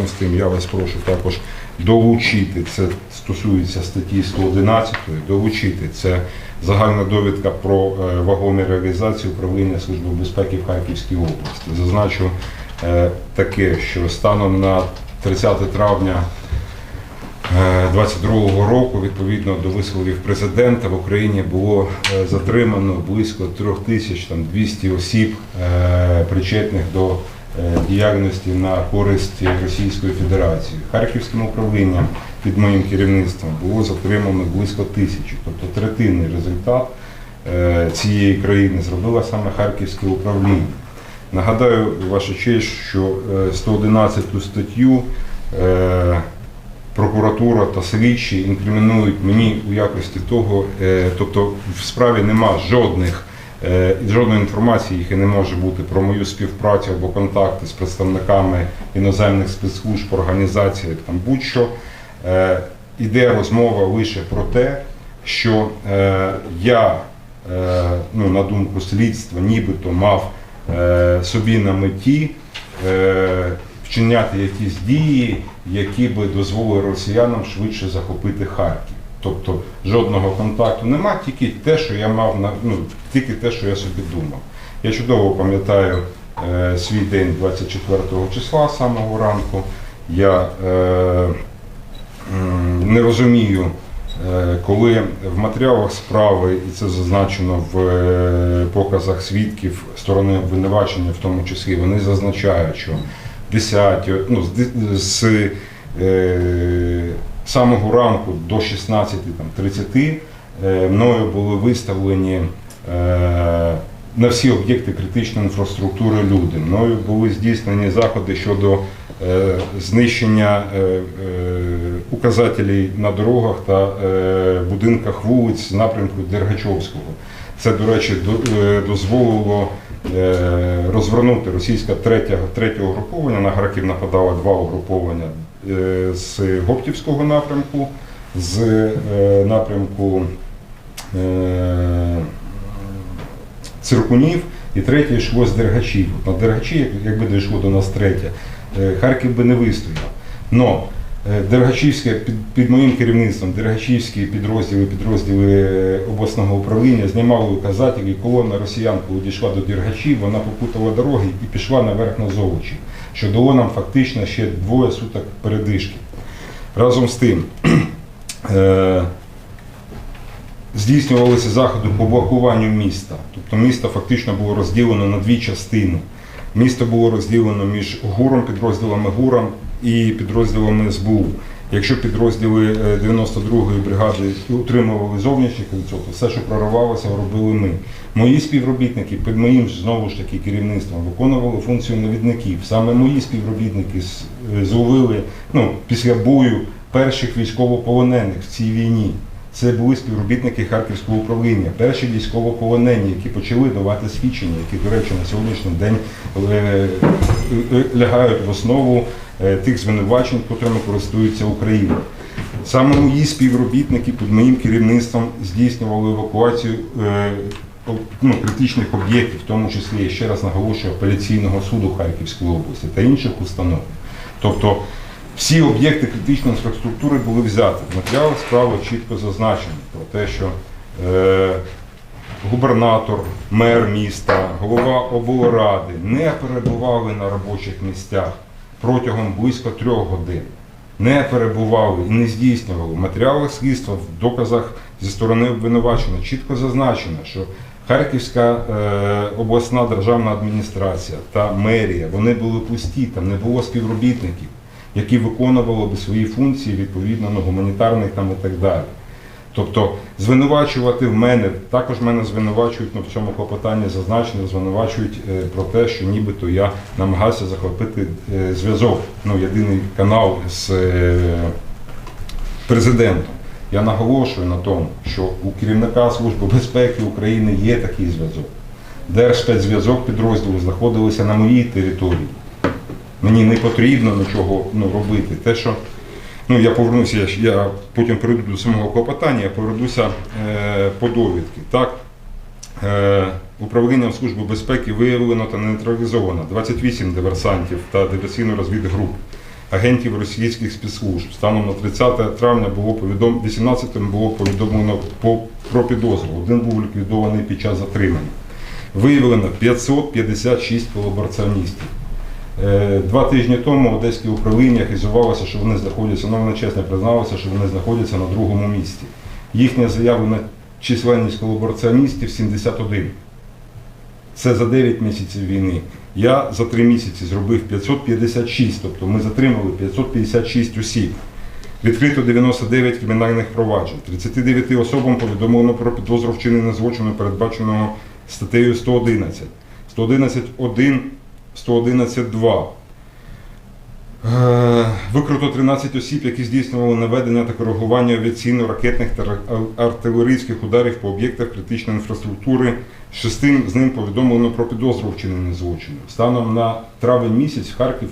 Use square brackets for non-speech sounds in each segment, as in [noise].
разом з тим я вас прошу також долучити, це стосується статті 111, долучити це загальна довідка про е, вагомі реалізації управління Служби безпеки в Харківській області. Зазначу е, таке, що станом на 30 травня 22 року, відповідно до висловів президента, в Україні було е, затримано близько 3200 осіб, е, причетних до е, діяльності на користь Російської Федерації. Харківським управлінням під моїм керівництвом було затримано близько тисячі, тобто третинний результат е, цієї країни зробило саме Харківське управління. Нагадаю, ваша честь, що е, 111 статтю е, прокуратура та слідчі інкримінують мені у якості того, е, тобто в справі нема жодних е, жодної інформації, їх і не може бути про мою співпрацю або контакти з представниками іноземних спецслужб, організацій, там будь-що. Е, Іде розмова лише про те, що е, я, е, ну, на думку слідства, нібито мав е, собі на меті е, вчиняти якісь дії, які би дозволили росіянам швидше захопити Харків. Тобто жодного контакту нема, тільки те, що я мав на ну, тільки те, що я собі думав. Я чудово пам'ятаю е, свій день 24 числа самого ранку. Я е, не розумію, е, коли в матеріалах справи, і це зазначено в е, показах свідків сторони обвинувачення, в тому числі, вони зазначають, що 10, ну, з, з е, самого ранку до 16.30 е, мною були виставлені е, на всі об'єкти критичної інфраструктури люди. Мною були здійснені заходи щодо е, знищення указателів на дорогах та будинках вулиць з напрямку Дергачовського. Це, до речі, дозволило розвернути російське третє, третє угруповання. На Харків нападало два угруповання з Гоптівського напрямку, з е, напрямку е, Циркунів, і третє йшло з Дергачів. На Дергачі, якби дійшло до нас третє, е, Харків би не вистояв. Но е, Дергачівське під, під моїм керівництвом, Дергачівські підрозділи, підрозділи е, обласного управління знімали указателі, колона росіян, коли дійшла до Дергачів, вона попутала дороги і пішла наверх на Золочі, що дало нам фактично ще двоє суток передишки. Разом з тим, [clears throat] е, здійснювалися заходи по блокуванню міста. Тобто місто фактично було розділено на дві частини. Місто було розділено між ГУРом, підрозділами ГУРом і підрозділами СБУ. Якщо підрозділи е, 92-ї бригади утримували зовнішнє кольцо, то все, що проривалося, робили ми. Мої співробітники під моїм знову ж таки керівництвом виконували функцію навідників. Саме мої співробітники е, зловили ну, після бою перших військовополонених в цій війні. Це були співробітники Харківського управління, перші військовополонені, які почали давати свідчення, які, до речі, на сьогоднішній день е, е, лягають в основу е, тих звинувачень, котрими користується Україна. Саме мої співробітники під моїм керівництвом здійснювали евакуацію е, ну, критичних об'єктів, в тому числі, я ще раз наголошую, апеляційного суду Харківської області та інших установ. Тобто всі об'єкти критичної інфраструктури були взяті. В матеріалах справи чітко зазначено про те, що е, губернатор, мер міста, голова облради не перебували на робочих місцях протягом близько трьох годин. Не перебували і не здійснювали. В матеріалах слідства, в доказах зі сторони обвинувачення чітко зазначено, що Харківська е, обласна державна адміністрація та мерія вони були пусті, там не було співробітників, які виконували би свої функції відповідно ну, гуманітарних там і так далі. Тобто звинувачувати в мене, також мене звинувачують ну, в цьому клопотанні зазначено, звинувачують е, про те, що нібито я намагався захопити е, зв'язок, ну, єдиний канал з е, президентом. Я наголошую на тому, що у керівника Служби безпеки України є такий зв'язок. Держспецзв'язок підрозділу знаходилися на моїй території. Мені не потрібно нічого ну, робити. Те, що Ну, я повернуся, я, я потім перейду до самого клопотання, я повернуся е, по довідки. Так, е, управлінням Служби безпеки виявлено та нейтралізовано 28 диверсантів та диверсійно розвідгруп. агентів російських спецслужб. Станом на 30 травня було повідом... 18 було повідомлено по... про підозру. Один був ліквідований під час затримання. Виявлено 556 колабораціоністів. Е, Два тижні тому одеське управління хизувалося, що вони знаходяться, ну вони чесно призналися, що вони знаходяться на другому місці. Їхня заявлена численність колабораціоністів 71. Це за 9 місяців війни. Я за 3 місяці зробив 556, тобто ми затримали 556 осіб. Відкрито 99 кримінальних проваджень. 39 особам повідомлено про підозру вчинення злочину, передбаченого статтею 111, 111.1, 111.2. Е, Викрито 13 осіб, які здійснювали наведення та коригування авіаційно-ракетних та артилерійських ударів по об'єктах критичної інфраструктури. Шестим з ним повідомлено про підозру у вчиненні злочину. Станом на травень місяць Харків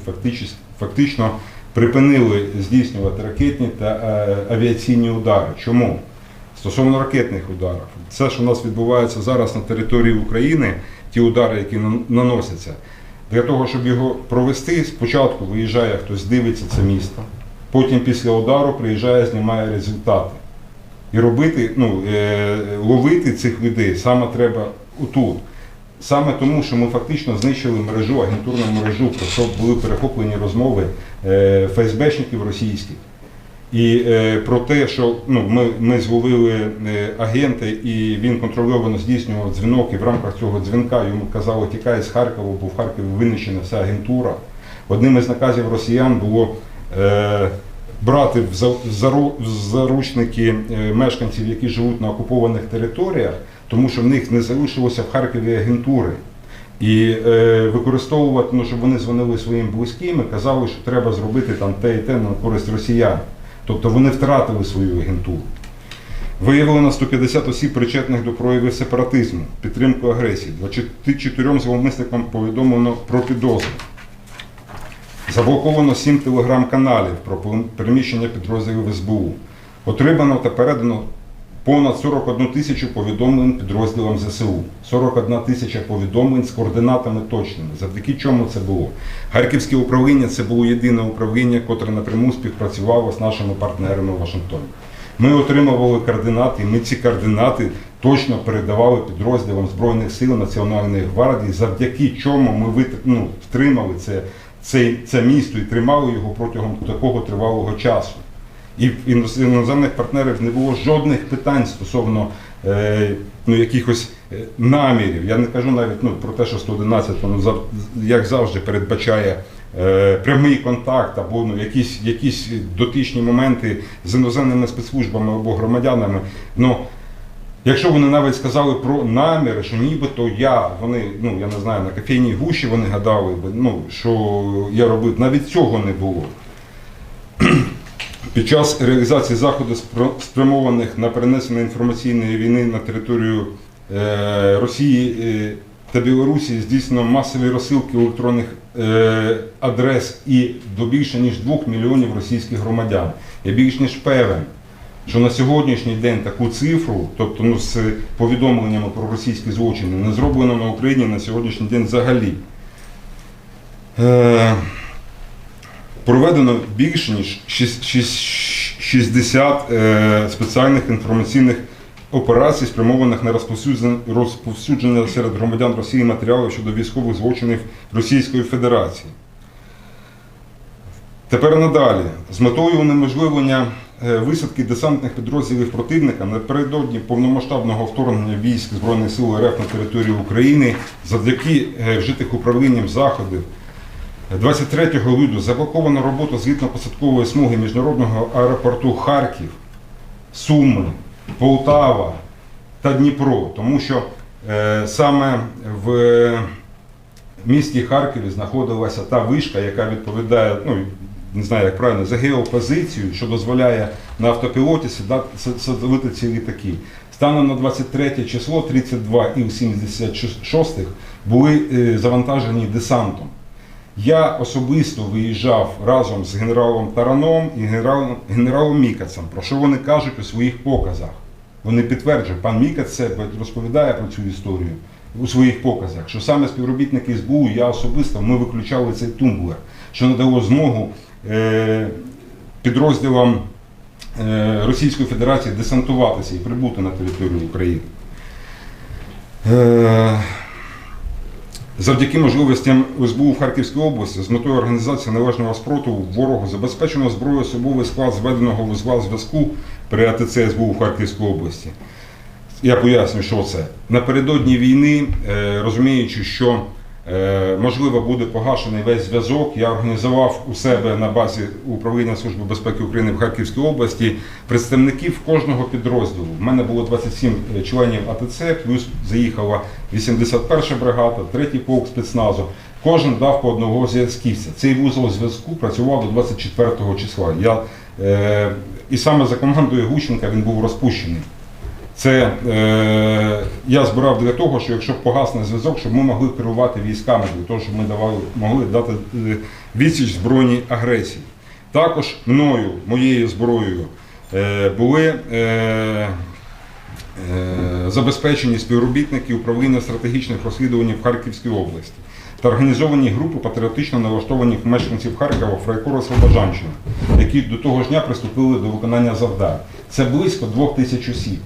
фактично, припинили здійснювати ракетні та е, авіаційні удари. Чому? Стосовно ракетних ударів, це, що у нас відбувається зараз на території України, ті удари, які наносяться, для того, щоб його провести, спочатку виїжджає хтось, дивиться це місто, потім після удару приїжджає, знімає результати. І робити, ну, е, ловити цих людей саме треба отут. Саме тому, що ми фактично знищили мережу, агентурну мережу, про що були перехоплені розмови е, ФСБшників російських. І е, про те, що ну, ми, ми зловили е, агента, і він контрольовано здійснював дзвінок, і в рамках цього дзвінка йому казали, тікай з Харкова, бо в Харкові винищена вся агентура. Одним із наказів росіян було е, брати в заручники е, мешканців, які живуть на окупованих територіях, тому що в них не залишилося в Харкові агентури. І е, використовувати, ну, щоб вони дзвонили своїм близьким і казали, що треба зробити там те і те на користь росіян. Тобто вони втратили свою агентуру. Виявлено 150 осіб, причетних до проявів сепаратизму, підтримку агресії. 24 зловмисникам повідомлено про підозру. Заблоковано 7 телеграм-каналів про переміщення підрозділів СБУ. Отримано та передано понад 41 тисячу повідомлень підрозділам ЗСУ. 41 тисяча повідомлень з координатами точними. Завдяки чому це було? Харківське управління це було єдине управління, котре напряму співпрацювало з нашими партнерами в Вашингтоні. Ми отримували координати, ми ці координати точно передавали підрозділам Збройних сил Національної гвардії, завдяки чому ми ну, втримали це, це, це місто і тримали його протягом такого тривалого часу. І в іноземних партнерів не було жодних питань стосовно е, ну, якихось е, намірів. Я не кажу навіть ну, про те, що 111, воно як завжди передбачає е, прямий контакт або ну, якісь, якісь дотичні моменти з іноземними спецслужбами або громадянами. Ну, Якщо вони навіть сказали про наміри, що нібито я, вони, ну я не знаю, на кофейній гущі вони гадали ну що я робив, навіть цього не було. Під час реалізації заходів спрямованих на перенесення інформаційної війни на територію е, Росії е, та Білорусі здійснено масові розсилки електронних е, адрес і до більше ніж 2 мільйонів російських громадян. Я більш ніж певен, що на сьогоднішній день таку цифру, тобто ну, з повідомленнями про російські злочини, не зроблено на Україні на сьогоднішній день взагалі. Проведено більше ніж шіс- шіс- 60 е, спеціальних інформаційних операцій, спрямованих на розповсюдження, розповсюдження серед громадян Росії матеріалів щодо військових злочинів Російської Федерації. Тепер надалі. З метою унеможливлення е, висадки десантних підрозділів противника напередодні повномасштабного вторгнення військ Збройних сил РФ на територію України завдяки е, вжитих управлінням заходів 23 лютого заблоковано роботу злітно-посадкової смуги міжнародного аеропорту Харків, Суми, Полтава та Дніпро, тому що е, саме в місті Харкові знаходилася та вишка, яка відповідає, ну не знаю, як правильно, за геопозицію, що дозволяє на автопілоті садити ці літаки. Станом на 23 число 32 Іл-76 були е, завантажені десантом. Я особисто виїжджав разом з генералом Тараном і генералом, генералом Мікацем, про що вони кажуть у своїх показах. Вони підтверджують, пан Мікац це розповідає про цю історію у своїх показах, що саме співробітники СБУ, я особисто, ми виключали цей тумблер, що надало змогу е, підрозділам е, Російської Федерації десантуватися і прибути на територію України. Е, Завдяки можливостям СБУ в Харківській області з метою організації належного спротиву ворогу забезпечено зброю особовий склад зведеного вузла зв'язку при АТЦ СБУ в Харківській області. Я поясню, що це. Напередодні війни, е, розуміючи, що можливо буде погашений весь зв'язок, я організував у себе на базі управління Служби безпеки України в Харківській області представників кожного підрозділу. У мене було 27 членів АТЦ, плюс заїхала 81 бригада, 3 полк спецназу. Кожен дав по одного зв'язківця. Цей вузол зв'язку працював до 24 числа. Я, е, і саме за командою Гущенка він був розпущений. Це е, я збирав для того, що якщо погасне зв'язок, щоб ми могли керувати військами, для того, щоб ми давали, могли дати е, відсіч збройній агресії. Також мною, моєю зброєю, е, були е, е, забезпечені співробітники управління стратегічних розслідувань в Харківській області та організовані групи патріотично налаштованих мешканців Харкова Фрайкора Слобожанщини, які до того ж дня приступили до виконання завдань. Це близько двох тисяч осіб.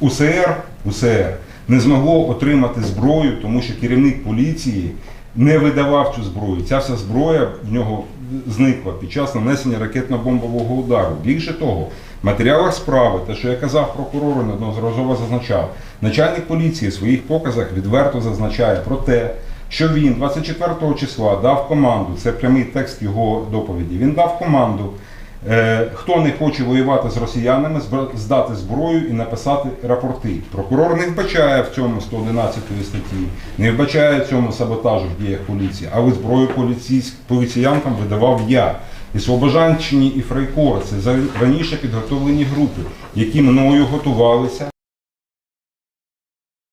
УСР, УСР не змогло отримати зброю, тому що керівник поліції не видавав цю зброю. Ця вся зброя в нього зникла під час нанесення ракетно-бомбового удару. Більше того, в матеріалах справи, те, що я казав прокурору, неодноразово зазначав, начальник поліції в своїх показах відверто зазначає про те, що він 24 числа дав команду, це прямий текст його доповіді. Він дав команду Хто не хоче воювати з росіянами, здати зброю і написати рапорти. Прокурор не вбачає в цьому 111 статті, не вбачає в цьому саботажу в діях поліції, але зброю поліціянтам видавав я. І Слобожанщині, і Фрайкор це раніше підготовлені групи, які мною готувалися